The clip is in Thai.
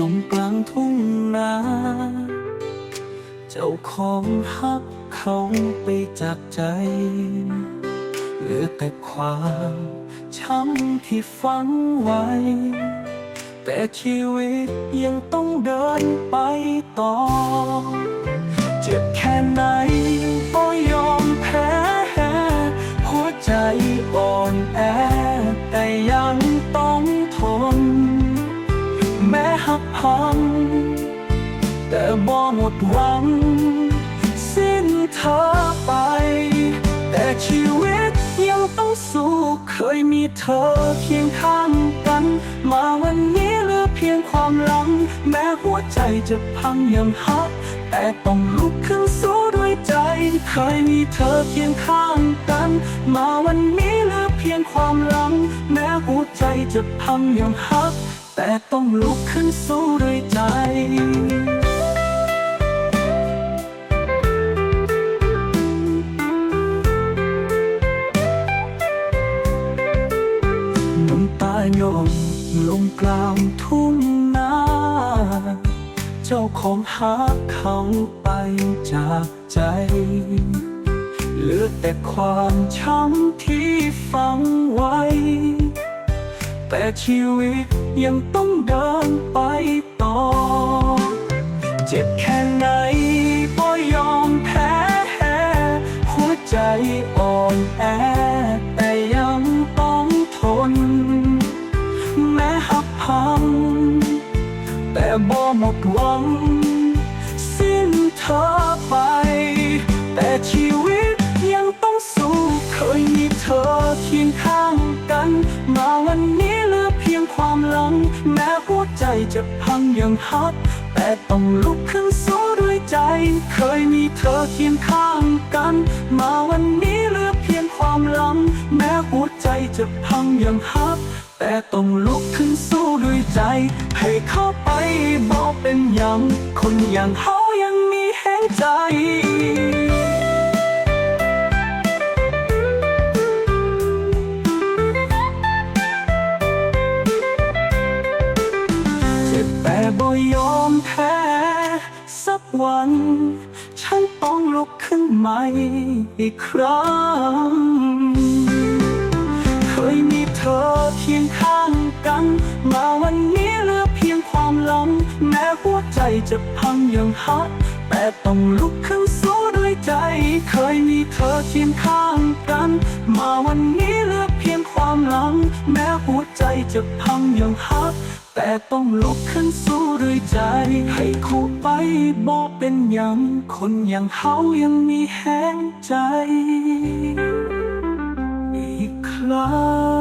ลมกลางทุ่งนา เจ้าของฮักเขาไปจากใจ เหลือแต่ความช้ำที่ฟังไว้ แต่ชีวิตยังต้องเดินไปต่อ เจ็บแค่ไหนก็ยอม พัง แต่บ่หมดหวัง สิ้นเธอไป แต่ชีวิตยังต้องสู้ เคยมีเธอเคียงข้างกัน มาวันนี้เหลือเพียงความหลัง แม้หัวใจจะพังยังหัก แต่ต้องลุกขึ้นสู้ด้วยใจ เคยมีเธอเคียงข้างกัน มาวันนี้เหลือเพียงความหลัง แม้หัวใจจะพังยังหัก แต่ต้องลุกขึ้นสู้ด้วยใจ น้ำตาโยมลงกลางทุ่งนาเจ้าของหาเขาไปจากใจ เหลือแต่ความช้ำที่ แต่ชีวิตยังต้องเดินไปต่อ เจ็บแค่ไหนก็ยอมแพ้ หัวใจอ่อนแอ แต่ยังต้องทน แม้หักพัง แต่บ่หมดหวัง สิ้นเธอไป แต่ชีวิตยังต้องสู้เคยมีเธอเคียงข้างกัน มาวันนี้ แม้หัวใจจะพังยังหักแต่ต้องลุกขึ้นสู้ด้วยใจ เคยมีเธอเคียงข้างกัน มาวันนี้เหลือเพียงความหลัง แม้หัวใจจะพังยังหักแต่ต้องลุกขึ้นสู้ด้วยใจ ให้เข้าไปบอกเป็นย่างคนอย่างเขายังมีแห่งใจ แต่บ่ยอมแพ้ สักวัน ฉันต้องลุกขึ้นใหม่อีกครั้ง เคยมีเธอเคียงข้างกัน มาวันนี้เหลือเพียงความหลัง แม้หัวใจจะพังยังหักแต่ต้องลุกขึ้นสู้ด้วยใจ เคยมีเธอเคียงข้างกัน มาวันนี้เหลือ ความหลัง แม้หัวใจจะพังยังฮัก แต่ต้องลุกขึ้นสู้ด้วยใจ ให้คู่ไปบอกเป็นยังคนอย่างเขายังมีแห้งใจ อีกครั้ง